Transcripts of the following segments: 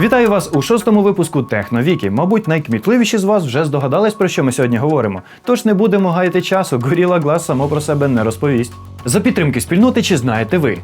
Вітаю вас у шостому випуску Техновіки. Мабуть, найкмітливіші з вас вже здогадались, про що ми сьогодні говоримо. Тож не будемо гаяти часу, горіла глаз само про себе не розповість. За підтримки спільноти чи знаєте ви?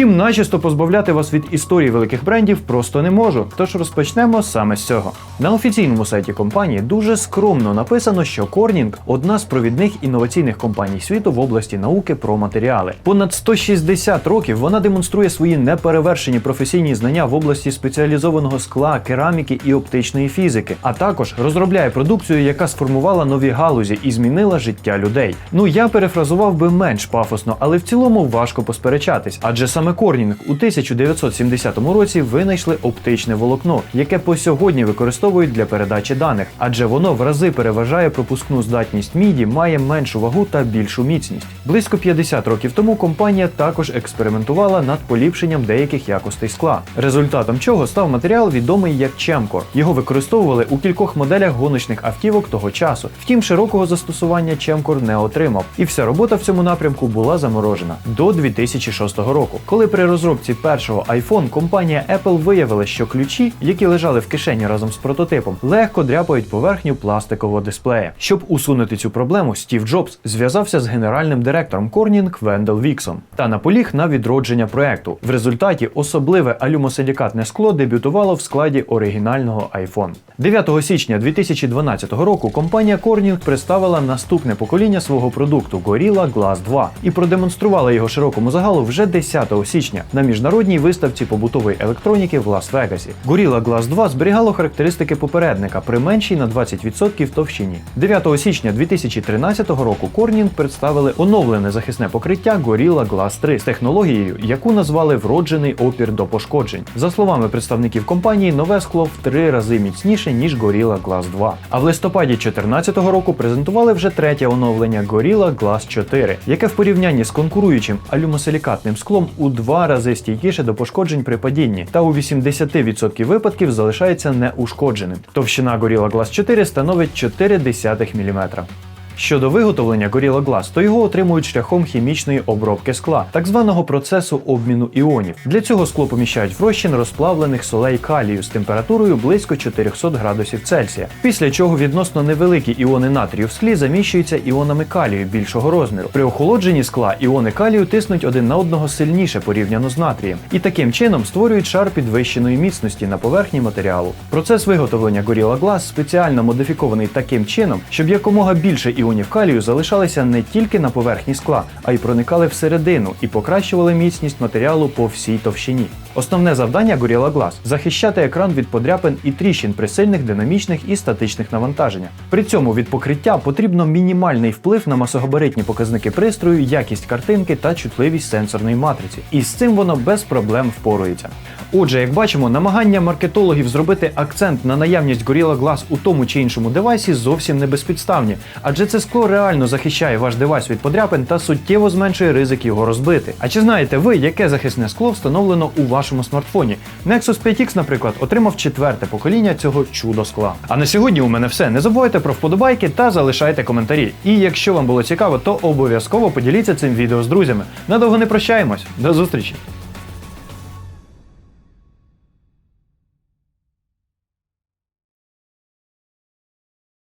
Втім, начисто позбавляти вас від історії великих брендів просто не можу. Тож розпочнемо саме з цього. На офіційному сайті компанії дуже скромно написано, що Corning – одна з провідних інноваційних компаній світу в області науки про матеріали. Понад 160 років вона демонструє свої неперевершені професійні знання в області спеціалізованого скла, кераміки і оптичної фізики, а також розробляє продукцію, яка сформувала нові галузі і змінила життя людей. Ну я перефразував би менш пафосно, але в цілому важко посперечатись, адже саме Корнінг у 1970 році винайшли оптичне волокно, яке по сьогодні використовують для передачі даних, адже воно в рази переважає пропускну здатність міді, має меншу вагу та більшу міцність. Близько 50 років тому компанія також експериментувала над поліпшенням деяких якостей скла, результатом чого став матеріал відомий як Чемкор. Його використовували у кількох моделях гоночних автівок того часу. Втім, широкого застосування Чемкор не отримав, і вся робота в цьому напрямку була заморожена до 2006 року, коли при розробці першого iPhone компанія Apple виявила, що ключі, які лежали в кишені разом з прототипом, легко дряпають поверхню пластикового дисплея. Щоб усунути цю проблему, Стів Джобс зв'язався з генеральним директором Корнінг Вендел Віксом та наполіг на відродження проекту. В результаті особливе алюмосилікатне скло дебютувало в складі оригінального iPhone. 9 січня 2012 року компанія Corning представила наступне покоління свого продукту Gorilla Glass 2 і продемонструвала його широкому загалу вже 10 січня на міжнародній виставці побутової електроніки в Лас-Вегасі. Gorilla Glass 2 зберігало характеристики попередника при меншій на 20% товщині. 9 січня 2013 року Corning представили оновлене захисне покриття Gorilla Glass 3 з технологією, яку назвали вроджений опір до пошкоджень. За словами представників компанії, нове скло в три рази міцніше ніж Gorilla Glass 2. А в листопаді 2014 року презентували вже третє оновлення Gorilla Glass 4, яке в порівнянні з конкуруючим алюмосилікатним склом у два рази стійкіше до пошкоджень при падінні та у 80% випадків залишається неушкодженим. Товщина Gorilla Glass 4 становить 0,4 мм. Щодо виготовлення Gorilla Glass, то його отримують шляхом хімічної обробки скла, так званого процесу обміну іонів. Для цього скло поміщають в розчин розплавлених солей калію з температурою близько 400 градусів Цельсія. Після чого відносно невеликі іони натрію в склі заміщуються іонами калію більшого розміру. При охолодженні скла іони калію тиснуть один на одного сильніше порівняно з натрієм, і таким чином створюють шар підвищеної міцності на поверхні матеріалу. Процес виготовлення Gorilla Glass спеціально модифікований таким чином, щоб якомога більше іонів калію залишалися не тільки на поверхні скла, а й проникали всередину і покращували міцність матеріалу по всій товщині. Основне завдання Gorilla Glass – захищати екран від подряпин і тріщин при сильних динамічних і статичних навантаженнях. При цьому від покриття потрібно мінімальний вплив на масогабаритні показники пристрою, якість картинки та чутливість сенсорної матриці. І з цим воно без проблем впорується. Отже, як бачимо, намагання маркетологів зробити акцент на наявність Gorilla Glass у тому чи іншому девайсі зовсім не безпідставні, адже це скло реально захищає ваш девайс від подряпин та суттєво зменшує ризик його розбити. А чи знаєте ви, яке захисне скло встановлено у вашому смартфоні? Nexus 5X, наприклад, отримав четверте покоління цього чудо скла. А на сьогодні у мене все. Не забувайте про вподобайки та залишайте коментарі. І якщо вам було цікаво, то обов'язково поділіться цим відео з друзями. Надовго не прощаємось. До зустрічі!